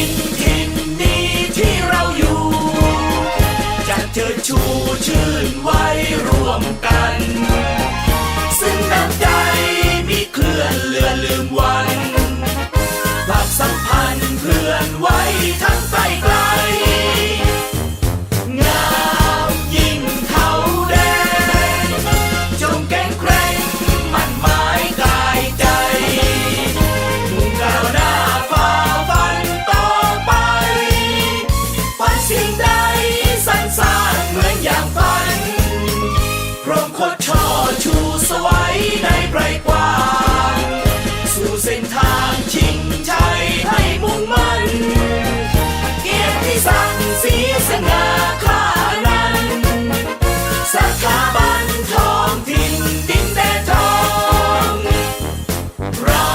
King. สีสง่าค่านันสาบันทองทินดินแดนทอง เรา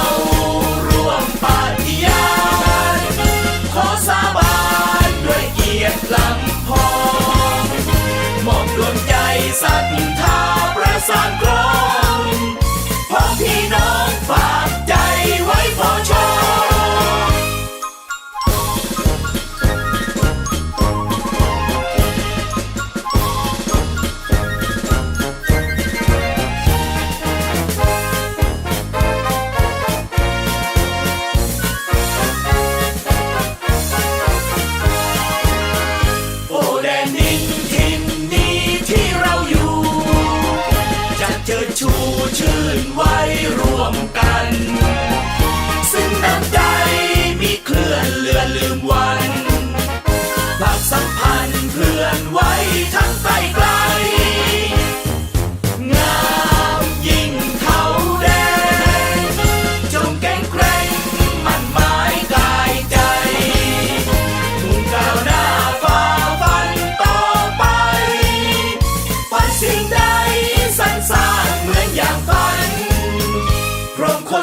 รวมปฏิญาณขอสาบานด้วยเกียรติลำพองมอบดวงใจสัตย์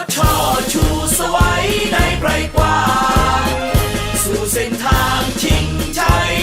ดช่อชูสวัยในไกลกว้างสู่เส้นทางชิงชัย